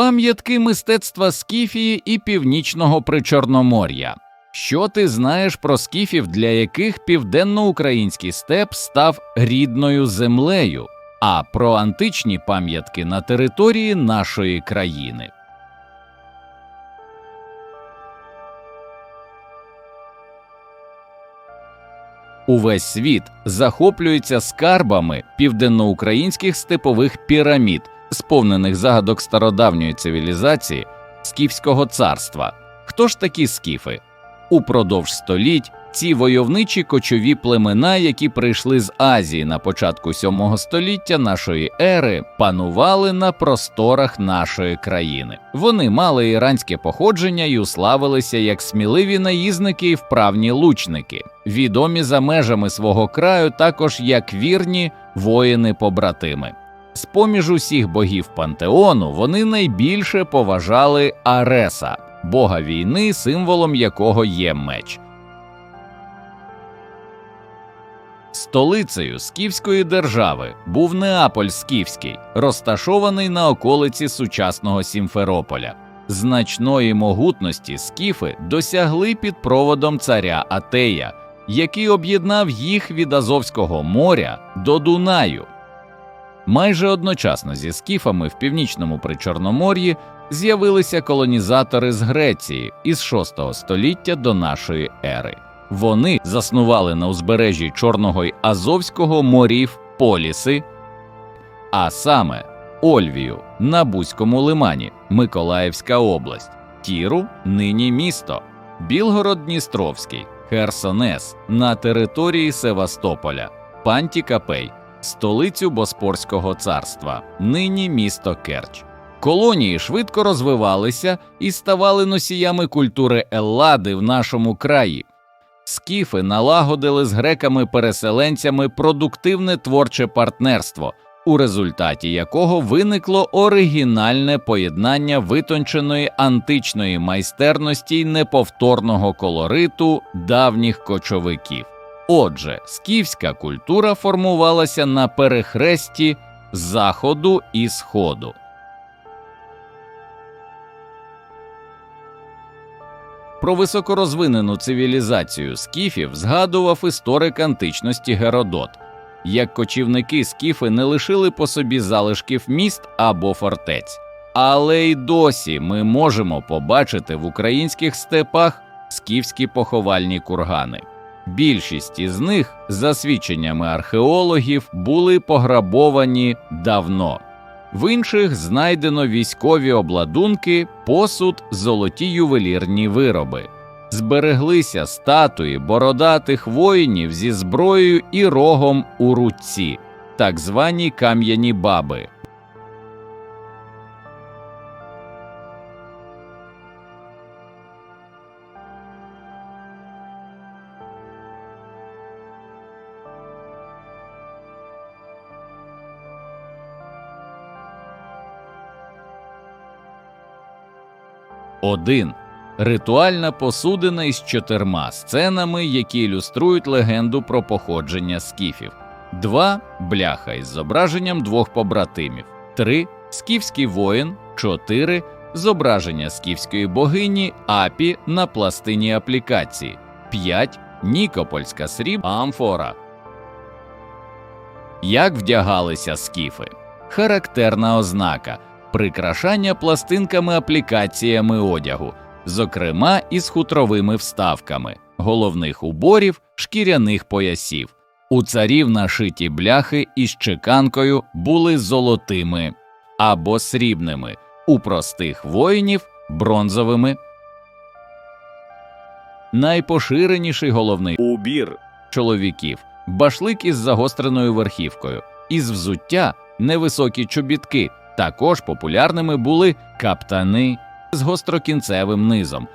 Пам'ятки мистецтва Скіфії і Північного Причорномор'я. Що ти знаєш про скіфів, для яких південноукраїнський степ став рідною землею, а про античні пам'ятки на території нашої країни? Увесь світ захоплюється скарбами південноукраїнських степових пірамід, сповнених загадок стародавньої цивілізації Скіфського царства. Хто ж такі скіфи? Упродовж століть ці войовничі кочові племена, які прийшли з Азії на початку сьомого століття нашої ери, панували на просторах нашої країни. Вони мали іранське походження і уславилися як сміливі наїзники і вправні лучники, відомі за межами свого краю також як вірні воїни-побратими. З поміж усіх богів пантеону вони найбільше поважали Ареса, бога війни, символом якого є меч. Столицею Скіфської держави був Неаполь Скіфський, розташований на околиці сучасного Сімферополя. Значної могутності скіфи досягли під проводом царя Атея, який об'єднав їх від Азовського моря до Дунаю. Майже одночасно зі скіфами в північному Причорномор'ї з'явилися колонізатори з Греції із VI століття до нашої ери. Вони заснували на узбережжі Чорного й Азовського морів поліси, а саме Ольвію на Бузькому лимані, Миколаївська область, Тіру, нині місто, Білгород-Дністровський, Херсонес на території Севастополя, Пантікапей, столицю Боспорського царства, нині місто Керч. Колонії швидко розвивалися і ставали носіями культури Еллади в нашому краї. Скіфи налагодили з греками-переселенцями продуктивне творче партнерство, у результаті якого виникло оригінальне поєднання витонченої античної майстерності й неповторного колориту давніх кочовиків. Отже, скіфська культура формувалася на перехресті заходу і сходу. Про високорозвинену цивілізацію скіфів згадував історик античності Геродот. Як кочівники скіфи не лишили по собі залишків міст або фортець, але й досі ми можемо побачити в українських степах скіфські поховальні кургани. Більшість із них, за свідченнями археологів, були пограбовані давно. В інших знайдено військові обладунки, посуд, золоті ювелірні вироби. Збереглися статуї бородатих воїнів зі зброєю і рогом у руці, так звані кам'яні баби. Один ритуальна посудина із чотирма сценами, які ілюструють легенду про походження скіфів. Два бляха із зображенням двох побратимів. Три скіфський воїн. Чотири зображення скіфської богині Апі на пластині аплікації. П'ять Нікопольська сріб амфора. Як вдягалися скіфи? Характерна ознака прикрашання пластинками аплікаціями одягу, зокрема із хутровими вставками, головних уборів, шкіряних поясів. У царів нашиті бляхи із чеканкою були золотими або срібними, у простих воїнів бронзовими. Найпоширеніший головний убір чоловіків башлик із загостреною верхівкою, із взуття невисокі чобітки. Також популярними були каптани з гострокінцевим низом.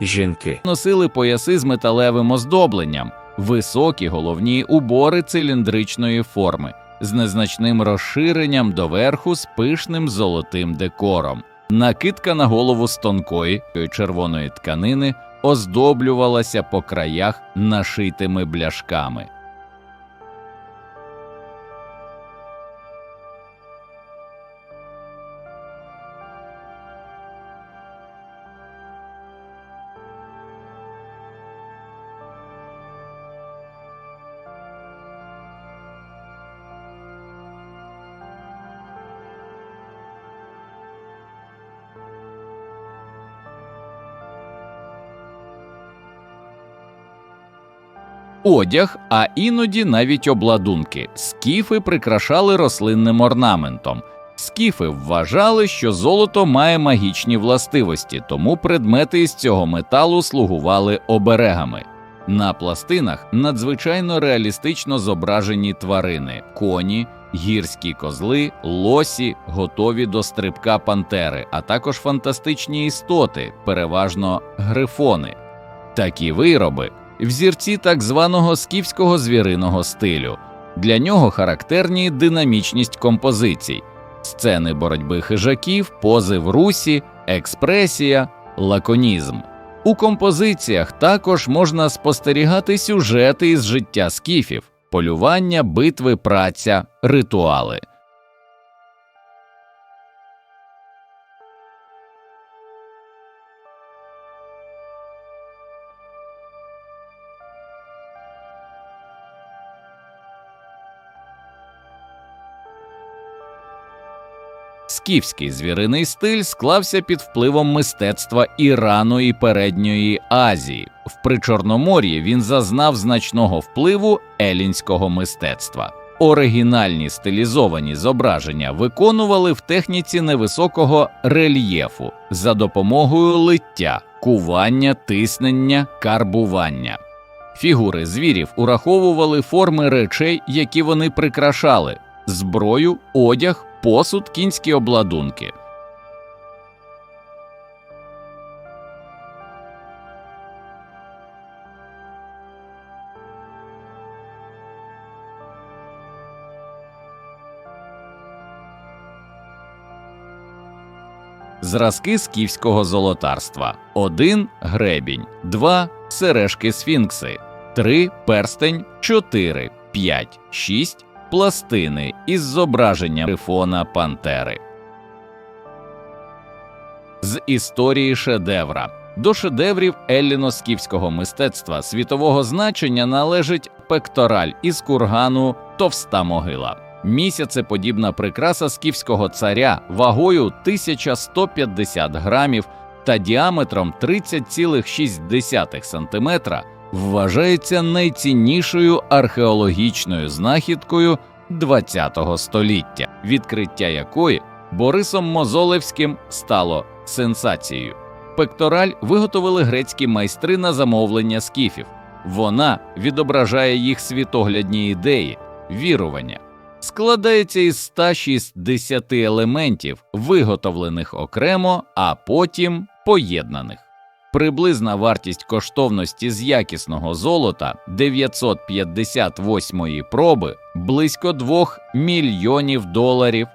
Жінки. Носили пояси з металевим оздобленням, високі головні убори циліндричної форми з незначним розширенням доверху з пишним золотим декором. Накидка на голову з тонкої червоної тканини оздоблювалася по краях нашитими бляшками. Одяг, а іноді навіть обладунки. Скіфи прикрашали рослинним орнаментом. Скіфи вважали, що золото має магічні властивості, тому предмети із цього металу слугували оберегами. На пластинах надзвичайно реалістично зображені тварини коні, гірські козли, лосі, готові до стрибка пантери, а також фантастичні істоти, переважно грифони. Такі вироби взірці так званого скіфського звіриного стилю. Для нього характерні динамічність композицій, сцени боротьби хижаків, пози в русі, експресія, лаконізм. У композиціях також можна спостерігати сюжети із життя скіфів, полювання, битви, праця, ритуали. Скіфський звіриний стиль склався під впливом мистецтва Ірану і Передньої Азії. В Причорномор'ї він зазнав значного впливу елінського мистецтва. Оригінальні стилізовані зображення виконували в техніці невисокого рельєфу за допомогою лиття, кування, тиснення, карбування. Фігури звірів ураховували форми речей, які вони прикрашали зброю, одяг, посуд, кінські обладунки. Зразки скіфського золотарства: 1 гребінь, 2 сережки сфінкси, 3 перстень, 4, 5, 6 пластини із зображенням грифона пантери. З історії шедевра до шедеврів елліно-скіфського мистецтва світового значення належить пектораль із кургану Товста могила. Місяцеподібна прикраса скіфського царя вагою 1150 грамів та діаметром 30,6 см вважається найціннішою археологічною знахідкою ХХ століття, відкриття якої Борисом Мозолевським стало сенсацією. Пектораль виготовили грецькі майстри на замовлення скіфів. Вона відображає їх світоглядні ідеї, вірування. Складається із 160 елементів, виготовлених окремо, а потім поєднаних. Приблизна вартість коштовності з якісного золота 958-ї проби близько 2 мільйонів доларів.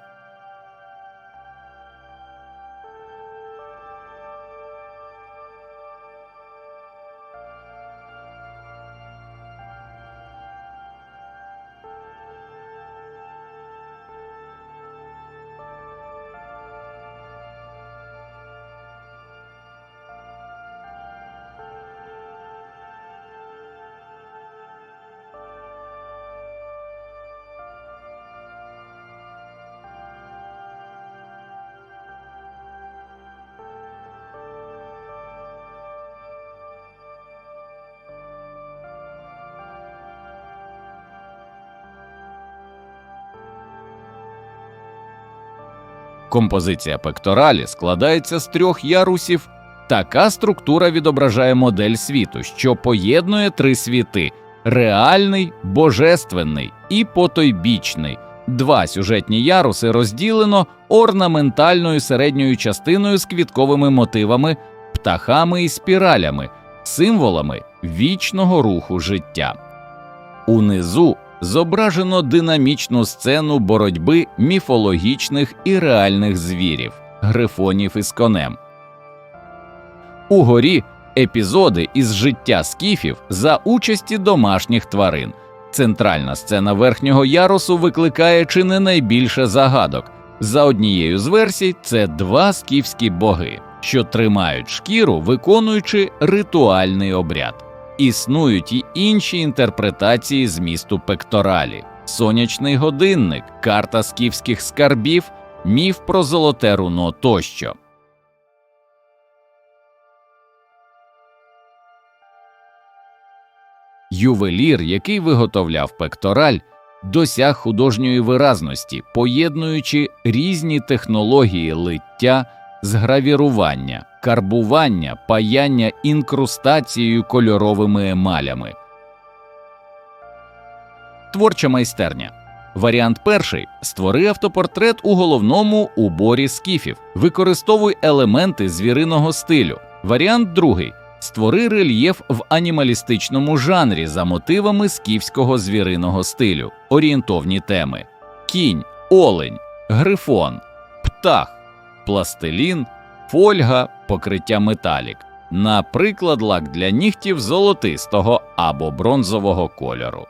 Композиція пекторалі складається з трьох ярусів. Така структура відображає модель світу, що поєднує три світи: реальний, божественний і потойбічний. Два сюжетні яруси розділено орнаментальною середньою частиною з квітковими мотивами, птахами і спіралями, символами вічного руху життя. Унизу зображено динамічну сцену боротьби міфологічних і реальних звірів, грифонів із конем. Угорі епізоди із життя скіфів за участі домашніх тварин. Центральна сцена верхнього ярусу викликає чи не найбільше загадок. За однією з версій, це два скіфські боги, що тримають шкіру, виконуючи ритуальний обряд. Існують і інші інтерпретації змісту пекторалі: сонячний годинник, карта скіфських скарбів, міф про золоте руно тощо. Ювелір, який виготовляв пектораль, досяг художньої виразності, поєднуючи різні технології лиття з гравірування, карбування, паяння інкрустацією кольоровими емалями. Творча майстерня. Варіант перший створи автопортрет у головному уборі скіфів. Використовуй елементи звіриного стилю. Варіант другий створи рельєф в анімалістичному жанрі за мотивами скіфського звіриного стилю. Орієнтовні теми: кінь, олень, грифон, птах, пластилін, фольга, покриття металік. Наприклад, лак для нігтів золотистого або бронзового кольору.